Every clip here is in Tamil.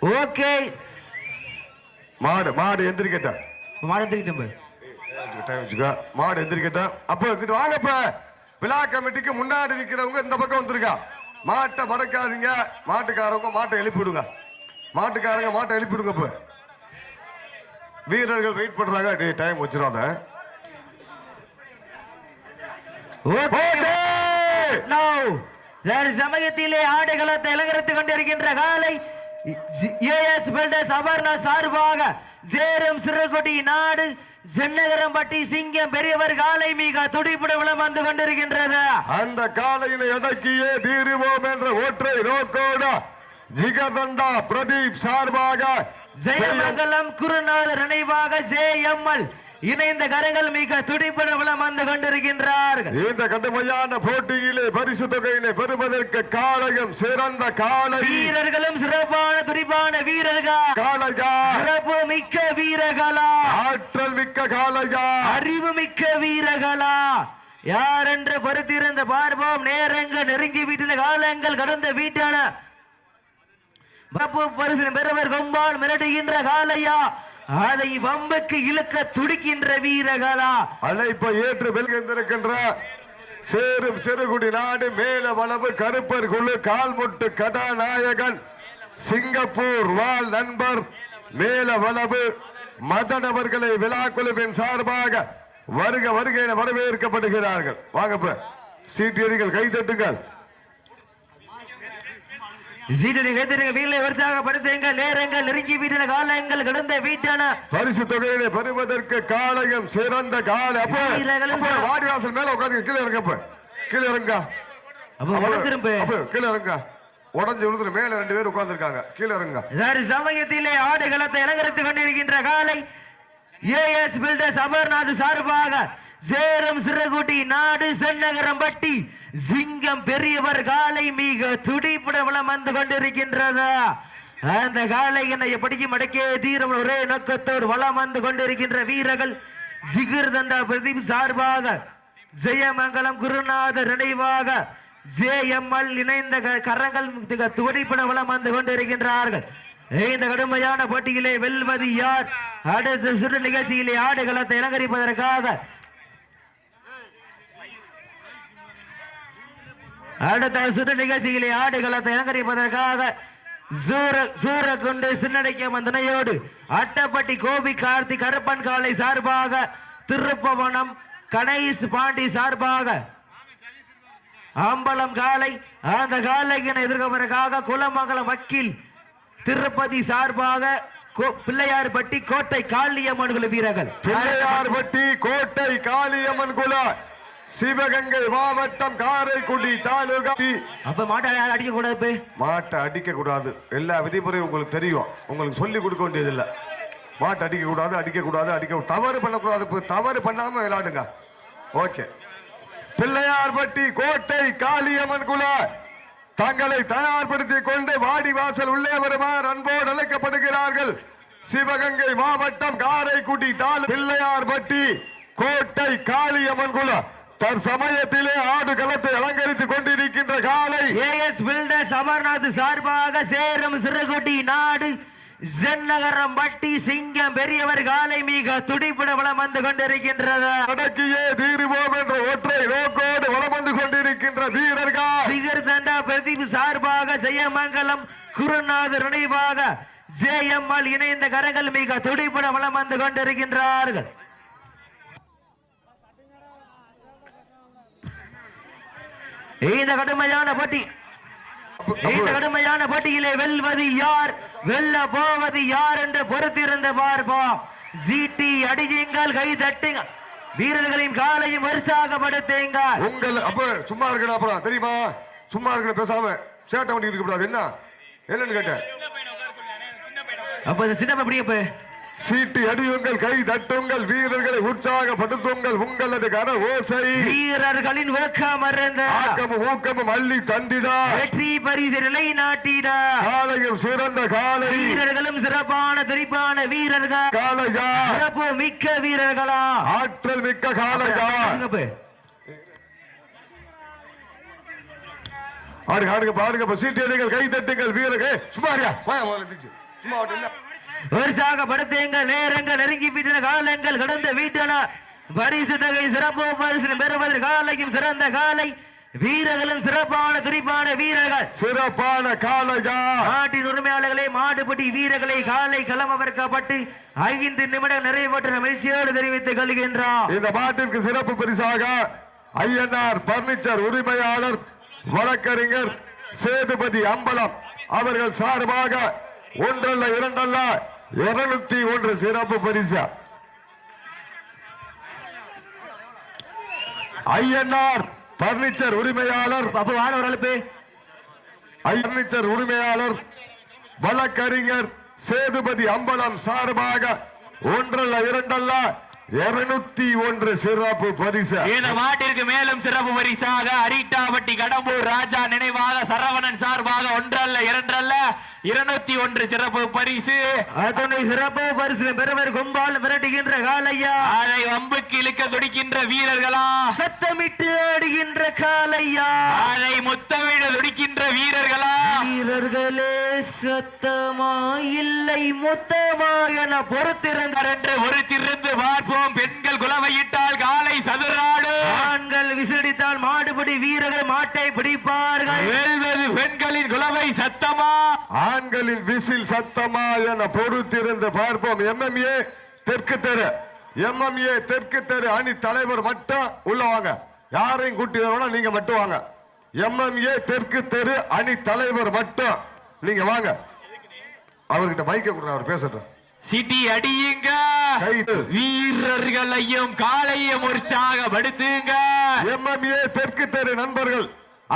ஓகே. மாடு மாடு எந்திரிக்கட்டா. மாடு வச்சுக்கோ. மாடு எந்திரிக்கட்டா. அப்ப இங்கிட்டு வாங்கப்ப விழா கமிட்டிக்கு முன்னாடி நிக்கிறவங்க இந்த பக்கம் வந்துருக்கா. மாட்டை மறக்காதீங்க. மாட்டுக்காரவங்க மாட்டை எழுப்பி விடுங்க மாட்டுக்காரங்க மாட்டை எழுப்பி விடுங்க இப்ப வீரர்கள் வெயிட் பண்றாங்க. டேய் டைம் வச்சிடாத. சமயத்திலே ஆடுகளத்தை இலங்கரித்துக் கொண்டிருக்கின்ற காலை ஏஎஸ் பில்டர்ஸ் அபர்ணா சார்பாக சேரும் சிறுகுடி நாடு சென்னகரம்பட்டி சிங்கம் பெரியவர் காலை மிக துடிப்புட விளம் வந்து கொண்டிருக்கின்றது. அந்த காலையில எடக்கியே தீருவோம் என்ற ஒற்றை நோக்கோட ஜிகதண்டா பிரதீப் சார்பாக ஜெயமங்கலம் குருநாதர் நினைவாக ஜேஎம்எல் இணைந்த கரங்கள் மிக துடிப்புட விளம் வந்து கொண்டிருக்கின்றார்கள். இந்த கடுமையான போட்டியிலே பரிசு தொகையிலே பெறுவதற்கு காளையும் சிறந்த காளை. வீரர்களும் சிறப்பான துடிப்பான வீரர்கள்? காளையா? சிறப்பு மிக்க வீரர்களா? ஆற்றல் மிக்க காளையா? அறிவு மிக்க வீரர்களா? யார் என்று பொறுத்திருந்த பார்ப்போம். நேரங்கள் நெருங்கி வீட்டின காலங்கள் கடந்த வீட்டான. பப்பு பரிசு பெறுவர் கொம்பால் மிரட்டுகின்ற காலையா அதை வம்புக்கு இழுக்க துடிக்கின்ற வீரர்களா? அழைப்பை ஏற்று வெல்கின்றிருக்கின்ற சேரும் சிறுகுடி நாடு மேல வளவு கருப்பர் குழு கால்முட்டு கதாநாயகன் சிங்கப்பூர் வாழ் நண்பர் மேல வளவு மதன் அவர்களை விழா குழுவின் சார்பாக வருக வருகை என வரவேற்கப்படுகிறார்கள். வாங்கப்ப சீட்டியடிகள் கைதட்டுங்கள் சீட்டனை கைத்தறிங்க வீரலை உற்சாகப்படுத்துங்கள் நேரங்கள் நெருங்கி வீட்டின காலங்கள் கடந்த வீட்டான பரிசு தொகையினை பெறுவதற்கு காளையும் சிறந்த காலை. அப்ப வாடிவாசல் மேல உட்காந்து கீழே இறங்கப்ப கீழே இறங்க. அப்ப வளர்த்திருப்பு அப்ப கீழே இறங்க. உடஞ்சு விழுந்துரு மேல ரெண்டு பேர் உட்கார்ந்திருக்காங்க. கீழே இறங்க. சரி சமயத்திலே ஆடுகளத்தை அலங்கரித்துக் கொண்டிருக்கின்ற காலை ஏஎஸ் பில்டர்ஸ் அமர்நாத் சார்பாக சேரம் சிறகுடி நாடு சென்னகரம் பட்டி சிங்கம் பெரியவர் காலை மிக துடிப்புட வளம் வந்து கொண்டிருக்கின்றதா. அந்த காலை என்னை படிக்க மடக்கே தீரம் ஒரே நோக்கத்தோடு வளம் வந்து கொண்டிருக்கின்ற வீரர்கள் ஜிகிர் தண்டா பிரதீப் சார்பாக ஜெயமங்கலம் குருநாதர் நினைவாக ஜேஎம்எல் இணைந்த க- கரங்கள் மிக துடிப்புட வளம் வந்து கொண்டிருக்கின்றார்கள். இந்த கடுமையான போட்டியிலே வெல்வது யார்? அடுத்த சிறு நிகழ்ச்சியிலே ஆடுகளத்தை அலங்கரிப்பதற்காக அடுத்த சுற்று நிகழ்ச்சியிலே ஆடுகளத்தை அலங்கரிப்பதற்காக சூர சூரக்குண்டு சின்னடைக்கம் துணையோடு அட்டப்பட்டி கோபி கார்த்தி கருப்பன் காலை சார்பாக திருப்பவனம் கணேஷ் பாண்டி சார்பாக அம்பலம் காலை அந்த காலையினை எதிர்கவருக்காக குலமங்கலம் வக்கீல் திருப்பதி சார்பாக கோ- பிள்ளையார்பட்டி கோட்டை காளியம்மன் குல வீரர்கள். பிள்ளையார்பட்டி கோட்டை காளியம்மன் குல சிவகங்கை மாவட்டம் காரைக்குடி தாலுகா. அப்ப மாட்டை அடிக்க கூடாது மாட்டை அடிக்க கூடாது எல்லா விதிமுறையும் உங்களுக்கு தெரியும். உங்களுக்கு சொல்லி கொடுக்க வேண்டியது இல்ல மாட்டை அடிக்க கூடாது அடிக்க கூடாது அடிக்க தவறு பண்ணக்கூடாது. தவறு பண்ணாம விளையாடுங்க. ஓகே. பிள்ளையார்பட்டி கோட்டை காளியம்மன் குல. தங்களை தயார்படுத்திக் கொண்டு வாடி வாசல் உள்ளே வருமாறு அன்போடு அழைக்கப்படுகிறார்கள். சிவகங்கை மாவட்டம் காரைக்குடி தாலு பிள்ளையார்பட்டி கோட்டை காளியம்மன் குல. தற்சமயத்திலே ஆடு களத்தை அலங்கரித்துக் கொண்டிருக்கின்ற காலை. ஏஎஸ் பில்டர்ஸ் அமர்நாத் சார்பாக சேரும் சிறுகுட்டி நாடு. சென்னகரம் பட்டி சிங்கம் பெரியவர் காலை மிக துடிப்புட வளம் வந்து கொண்டிருக்கின்றது. அடக்கியே தீருவோம் என்ற ஒற்றை நோக்கோடு வலம் வந்து கொண்டிருக்கின்ற வீரர்கள் சிகர் தண்டா பிரதீப் சார்பாக ஜெயமங்கலம் குருநாதர் நினைவாக ஜேஎம்எல் இணைந்த கரங்கள் மிக துடிப்புட வளம் வந்து கொண்டிருக்கின்றார்கள். இந்த கடுமையான போட்டி. இந்த கடுமையான போட்டியிலே வெல்வது யார்? வெல்ல போவது யார் என்று பொறுத்திருந்து பார்ப்போம். ஜிடி அடியுங்கள் கை தட்டுங்க. வீரர்களின் காலையும் உற்சாகப்படுத்துங்கள் உங்கள் அப்ப சும்மா இருக்கணும் அப்புறம் தெரியுமா? சும்மா இருக்கணும் பேசாம. சேட்டை பண்ணிட்டு இருக்க கூடாது என்ன? என்னன்னு கேட்டேன். அப்ப சின்ன அப்படியே சீட்டு அடியுங்கள் கை தட்டுங்கள் வீரர்களை உற்சாகப்படுத்துங்கள். உங்களது கர ஓசை. வீரர்களின் ஊக்கம் அருந்த. ஆக்கமும் ஊக்கமும் அள்ளி தந்திடா. வெற்றி பரிசு நிலைநாட்டிட. காலையும் சிறந்த காலை. வீரர்களும் சிறப்பான துடிப்பான வீரர்கள். காளையா சிறப்பு மிக்க வீரர்களா. ஆற்றல் மிக்க இப்ப. ஆடுங்க ஆடுங்க பாருங்க சீட்டு அடிகள் கை தட்டுங்கள் வீரர்கள். எந்திரிச்சு. சும்மா விட்டு என்ன? உற்சாகப்படுத்துங்கள் நேரங்கள் நெருங்கி விட்டன காலங்கள் கடந்த வீட்டன. பரிசு தொகை சிறப்பு பரிசு பெறுவதற்கு காலையும் சிறந்த காலை. வீரர்களும் சிறப்பான துடிப்பான வீரர்கள். சிறப்பான காலையா நாட்டின் உரிமையாளர்களே மாடுபடி வீரர்களை காலை களம் அமர்க்கப்பட்டு ஐந்து நிமிடம் நிறைவேற்ற மகிழ்ச்சியோடு தெரிவித்துக் கொள்கின்றோம் இந்த மாட்டிற்கு சிறப்பு பரிசாக ஐஎன்ஆர் பர்னிச்சர் உரிமையாளர் வழக்கறிஞர் சேதுபதி அம்பலம் அவர்கள் சார்பாக ஒன்றல்ல இரண்டல்ல இருநூத்தி ஒன்று சிறப்பு பரிசு. ஐஎன்ஆர் பர்னிச்சர் உரிமையாளர். அப்போ ஒரு அழுப்பு. பர்னிச்சர் உரிமையாளர் வழக்கறிஞர் சேதுபதி அம்பலம் சார்பாக ஒன்றல்ல இரண்டல்ல இருநூத்தி ஒன்று சிறப்பு பரிசு. இந்த மாட்டிற்கு மேலும் சிறப்பு பரிசாக அரிட்டாவட்டி கடம்பூர் ராஜா நினைவாக சரவணன் சார்பாக ஒன்றல்ல இரண்டல்ல இருநூத்தி ஒன்று சிறப்பு பரிசு. அத்துணை சிறப்பு பரிசு பெறுவர் கும்பால் விரட்டுகின்ற காலையா அதை வம்புக்கு இழுக்க துடிக்கின்ற வீரர்களா? சத்தமிட்டு ஆடுகின்ற காலையா அதை முத்தமிட துடிக்கின்ற வீரர்களா? வீரர்களே சத்தமா இல்லை மொத்தமா என பொறுத்திருந்தார் என்று ஒருத்திருந்து பார்ப்போம். பெண்கள் குலவையிட்டால் காலை சதுராடு. ஆண்கள் விசிடித்தால் மாடுபிடி வீரர்கள் மாட்டை பிடிப்பார்கள். வெல்வது பெண்களின் குலவை சத்தமா? ஆண்களின் விசில் சத்தமா என பொறுத்திருந்து பார்ப்போம். எம்எம்ஏ தெற்கு தெரு. எம்எம்ஏ தெற்கு தெரு அணி தலைவர் மட்டும் உள்ள வாங்க. யாரையும் கூட்டி வரணும் நீங்க மட்டும் வாங்க. எம்எம்ஏ தெற்கு தெரு அணி தலைவர் மட்டும் நீங்க வாங்க. அவர்கிட்ட மைக்க கொடுங்க அவர் பேசட்டும். சிட்டி அடியுங்க. வீரர்களையும் காலையும் உற்சாகப்படுத்துங்க எம்எம்ஏ தெற்கு தெரு நண்பர்கள்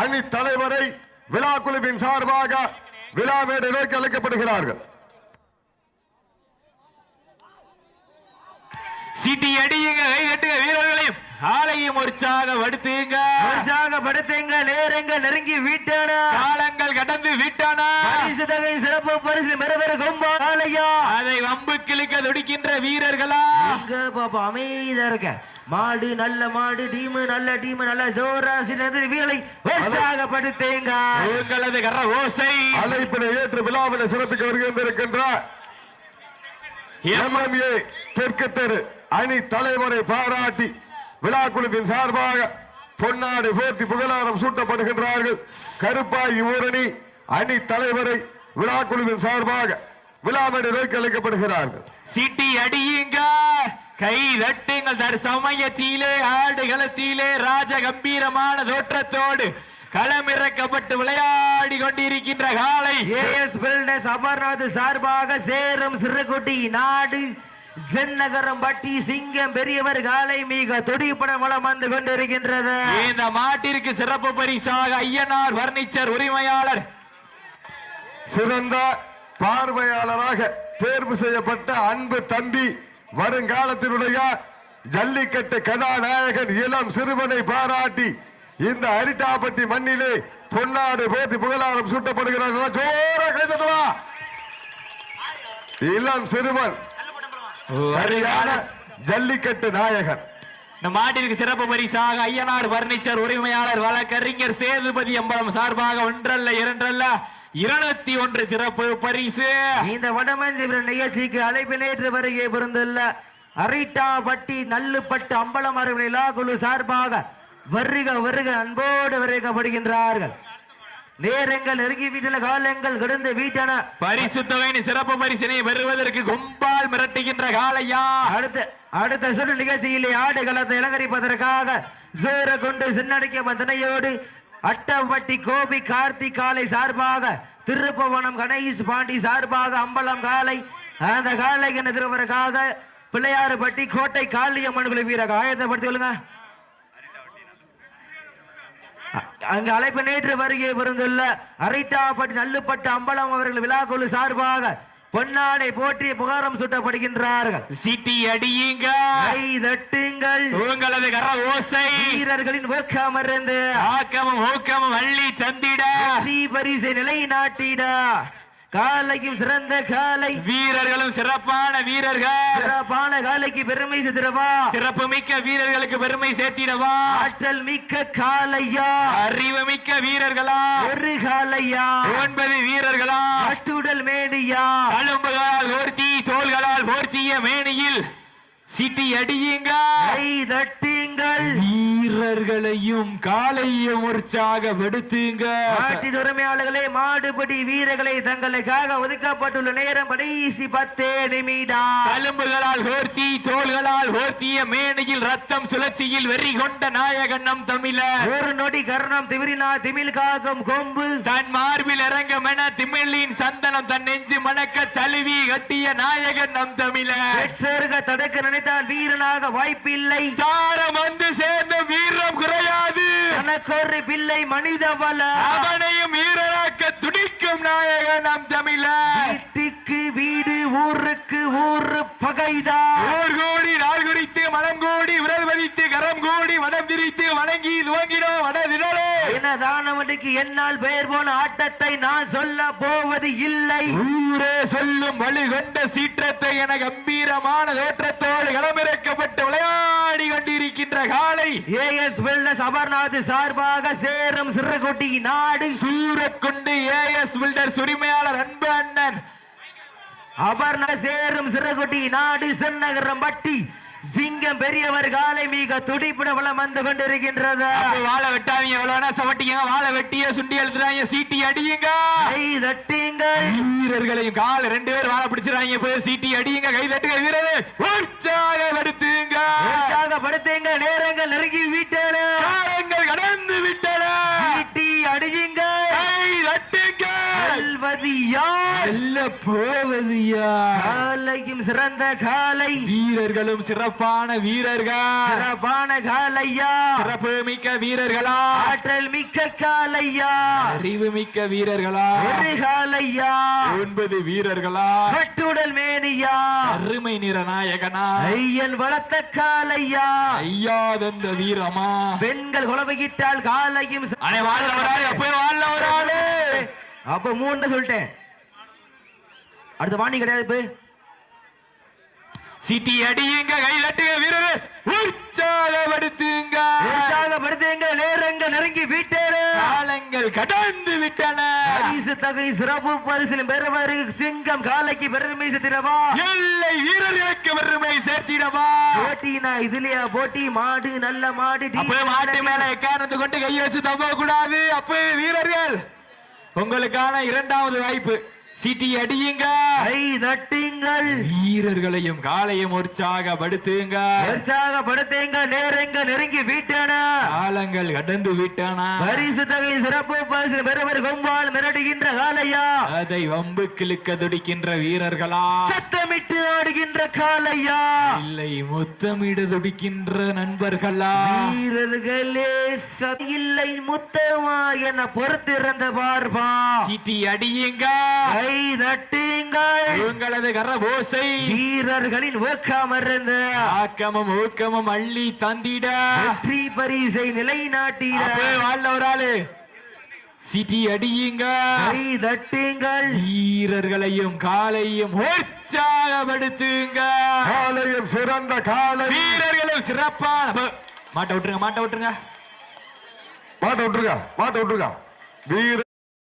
அணி தலைவரை விழா குழுவின் சார்பாக விழா மேடை நோக்கி அழைக்கப்படுகிறார்கள். சிட்டி அடியுங்க கை கட்டுங்க வீரர்களையும். காலையும் உற்சாகப்படுத்துங்க உற்சாகப்படுத்துங்க நேரங்கள் நெருங்கி விட்டன. காலங்கள் கடந்து விட்டன. பரிசு தொகை சிறப்பு பரிசு பெறுவர் கும்பா காலையா? அதை வம்பு கிழக்க துடிக்கின்ற வீரர்களா? பாப்பா அமைதியா இருக்க. மாடு நல்ல மாடு டீம் நல்ல டீம் நல்ல ஜோரா சில வீரர்களை உற்சாகப்படுத்துங்க உங்களது கர ஓசை. அழைப்பினை ஏற்று விழாவினை சிறப்பிக்க வருகின்றிருக்கின்ற எம்எம்ஏ தெற்கு தெரு அணி தலைவரை பாராட்டி விழா குழுவின் சார்பாக பொன்னாடு போர்த்தி புகழாரம் சூட்டப்படுகின்றார்கள். கருப்பாய் ஊரணி அணி தலைவரை விழா குழுவின் சார்பாக விழாமேடை நோக்கி அழைக்கப்படுகிறார்கள். சிட்டி அடியுங்க. கை தட்டுங்கள் தற்சமயத்திலே ஆடுகளத்திலே ராஜ கம்பீரமான தோற்றத்தோடு களமிறக்கப்பட்டு விளையாடி கொண்டிருக்கின்ற காலை. ஏஎஸ் பில்டர்ஸ் அமர்நாத் சார்பாக சேரும் சிறுகுட்டி நாடு சென்னகரம் பட்டி சிங்கம் பெரியவர் காலை மிக துடிப்பட வளம் வந்து கொண்டிருக்கின்றது. இந்த மாட்டிற்கு சிறப்பு பரிசாக ஐயனார் பர்னிச்சர் உரிமையாளர் சிறந்த பார்வையாளராக தேர்வு செய்யப்பட்ட அன்பு தம்பி வருங்காலத்தினுடைய ஜல்லிக்கட்டு கதாநாயகன் இளம் சிறுவனை பாராட்டி இந்த அரிட்டாப்பட்டி மண்ணிலே பொன்னாடு போத்தி புகழாரம் சூட்டப்படுகிறார்கள் இளம் சிறுவன் சரியான ஜல்லிக்கட்டு நாயகன். இந்த மாட்டிற்கு சிறப்பு பரிசாக ஐயனார் பர்னிச்சர் உரிமையாளர் வழக்கறிஞர் சேதுபதி அம்பலம் சார்பாக ஒன்றல்ல இரண்டல்ல இருநூத்தி ஒன்று சிறப்பு பரிசு. இந்த வடமஞ்சிபுரம் நிகழ்ச்சிக்கு அழைப்பினேற்று வருகை புரிந்துள்ள அரிட்டா பட்டி நல்லுப்பட்டு அம்பலம் அருவிழா குழு சார்பாக வருக வருக அன்போடு வருகப்படுகின்றார்கள். நேரங்கள் நெருங்கி வீட்டில் காலங்கள் கடந்து வீட்டன பரிசு தொகையின் சிறப்பு பரிசினை பெறுவதற்கு கும்பால் மிரட்டுகின்ற காலையா அடுத்த அடுத்த சுற்று நிகழ்ச்சியிலே ஆடுகளத்தை அலங்கரிப்பதற்காக ஜோர கொண்டு சின்னடிக்க மதனையோடு அட்டப்பட்டி கோபி கார்த்திக் காலை சார்பாக திருப்பவனம் கணேஷ் பாண்டி சார்பாக அம்பலம் காலை அந்த காலைக்கு எதிர்வதற்காக பிள்ளையாறுபட்டி கோட்டை காளியம்மன் குழு வீரர் ஆயத்தப்படுத்தி கொள்ளுங்க. அங்கு அழைப்பு நேற்று வருகை புரிந்துள்ள அரைட்டாப்பட்டி நல்லுப்பட்டு அம்பலம் அவர்கள் விழாக்குழு சார்பாக பொன்னாடை போற்றி புகாரம் சுட்டப்படுகின்றார்கள். சிட்டி அடியுங்க. கை தட்டுங்கள். உங்களது கர ஓசை. வீரர்களின் ஊக்கமருந்து ஆக்கமும் ஊக்கமும் அள்ளி தந்திட. வெற்றி பரிசை நிலைநாட்டிட. காலைக்கும் சிறந்த காலை. வீரர்களும் சிறப்பான வீரர்கள். சிறப்பான காலைக்கு பெருமை சேர்த்திடவா? சிறப்பு மிக்க வீரர்களுக்கு பெருமை சேர்த்திடவா? ஆற்றல் மிக்க காலையா? அறிவு மிக்க வீரர்களா? ஒரு காலையா? ஒன்பது வீரர்களா? அட்டுடல் மேடியா தழும்புகளால் ஓர்த்தி தோள்களால் ஓர்த்திய மேனியில் சிட்டி அடியுங்க. கை தட்டுங்கள். வீரர்களையும் காலையும் உற்சாகப்படுத்துங்க நாட்டின் உரிமையாளர்களே மாடுபடி வீரர்களை தங்களுக்காக ஒதுக்கப்பட்டுள்ள நேரம் கடைசி பத்தே நிமிடம். தழும்புகளால் ஓர்த்தி தோள்களால் ஓர்த்திய மேனியில் ரத்தம் சுழற்சியில் வெறி கொண்ட நாயகன் நம் தமிழர் ஒரு நொடி கர்ணம் திமிரினா திமில் காக்கும் கொம்பு. தன் மார்பில் இறங்கும் என திமிழின் சந்தனம் தன் நெஞ்சு மணக்க தழுவி கட்டிய நாயகன் நம் தமிழர் தடுக்க நினைத்தால் வீரனாக வாய்ப்பில்லை. தாரம் வந்து சேர்ந்த வீரம் குறையாது. தனக்கொரு பிள்ளை மனித பல அவனையும் வீரராக்க துடிக்கும் நாயகன் நம் தமிழர் வீட்டுக்கு வீடு ஊருக்கு ஊரு பகைதான் ஓர் கோடி நாள் தினரே எனதானவனுக்கு என்னால் பெயர் போன ஆட்டத்தை நான் சொல்ல போவது இல்லை. ஊரே சொல்லும் வலு கொண்ட சீற்றத்தை என கம்பீரமான தோற்றத்தோடு களமிறக்கப்பட்டு விளையாடி கொண்டிருக்கின்ற காலை ஏஎஸ் வெல்னஸ் அமர்நாத் சார்பாக சேரும் சிறுகுட்டி நாடு. சூரக்குண்டு ஏஎஸ் பில்டர்ஸ் உரிமையாளர் அன்பு அண்ணன். அமர்நாத் சேரும் சிறுகுட்டி நாடு. சென்னகரம் பட்டி. சிங்கம் பெரியவர் காலை மிக துடிப்புட வளம் வந்து கொண்டிருக்கின்றது. வாழை வெட்டாதீங்க எவ்வளவுனா சவட்டிங்க வாழை வெட்டிய சுண்டி எழுதுறாங்க சீட்டி அடியுங்க. கை தட்டுங்கள். வீரர்களையும் கால் ரெண்டு பேர் வாழை பிடிச்சிடறாங்க போய் சீட்டி அடியுங்க கை தட்டுங்க வீரரு உற்சாகப்படுத்துங்க படுத்துங்க நேரங்கள் நெருங்கி விட்டன காலங்கள் கடந்து விட்டன ஈட்டி அடியுங்க கை தட்டுங்க செல்வது யார் வெல்ல போவது யார்? காலையும் சிறந்த காலை. வீரர்களும் சிறப்பான வீரர்கள். சிறப்பான காலையா? சிறப்பு மிக்க வீரர்களா? ஆற்றல் மிக்க காலையா? அறிவு மிக்க வீரர்களா? ஒரு காலையா? ஒன்பது வீரர்களா? கட்டுடல் மேனியா? அருமை நிற நாயகனா? ஐயன் வளர்த்த காலையா? ஐயாதந்த வீரமா? பெண்கள் குழவையிட்டால் காலையும் அனை வராது அப்போ வாழ்ல வராது அப்ப மூன்று சொல்லிட்டேன். அடுத்த வாணி கிடையாது இப்ப. சிட்டி அடியுங்க கை தட்டுங்க வீரரு உற்சாகப்படுத்துங்க உற்சாகப்படுத்துங்க நேரங்கள் நெருங்கி விட்டேன். காலங்கள் கடந்து விட்டன. பரிசு தொகை சிறப்பு பரிசிலும் பெறுவாரு. சிங்கம் காலைக்கு பெருமை சேர்த்திடவா? எல்லை வீரர்களுக்கு பெருமை சேர்த்திடவா? போட்டினா இதுலயா போட்டி? மாடு நல்ல மாடு மாட்டு மேல எக்காரணத்து கொண்டு கையை வச்சு தப்ப கூடாது அப்போ வீரர்கள் உங்களுக்கான இரண்டாவது வாய்ப்பு. சிட்டி அடியுங்க. கை தட்டுங்கள். வீரர்களையும் காலையும் உற்சாகப்படுத்துங்க உற்சாகப்படுத்துங்க நேரங்க நெருங்கி விட்டன. காலங்கள் கடந்து விட்டன. பரிசு தொகை சிறப்பு பரிசு பெறுவர் கொம்பால் மிரட்டுகின்ற காலையா அதை வம்பு கிழுக்க துடிக்கின்ற வீரர்களா. சத்தமிட்டு ஆடுகின்ற காலையா இல்லை முத்தமிட துடிக்கின்ற நண்பர்களா. வீரர்களே இல்லை முத்தமா என பொறுத்திருந்த பார்ப்பா. சிட்டி அடியுங்க. கை தட்டுங்கள். உங்களது கரபோசை. வீரர்களின் ஊக்கமர்ந்து ஆக்கமும் ஊக்கமும் அள்ளி தந்திட. வெற்றி பரிசை நிலைநாட்டிட. ஒரு ஆளு. சிட்டி அடியுங்க. கை தட்டுங்கள். வீரர்களையும் காலையும் உற்சாகப்படுத்துங்க. காலையும் சிறந்த காலை. வீரர்களும் சிறப்பான மாட்ட விட்டுருங்க மாட்ட விட்டுருங்க. மாட்ட விட்டுருங்க மாட்ட விட்டுருங்க. வீர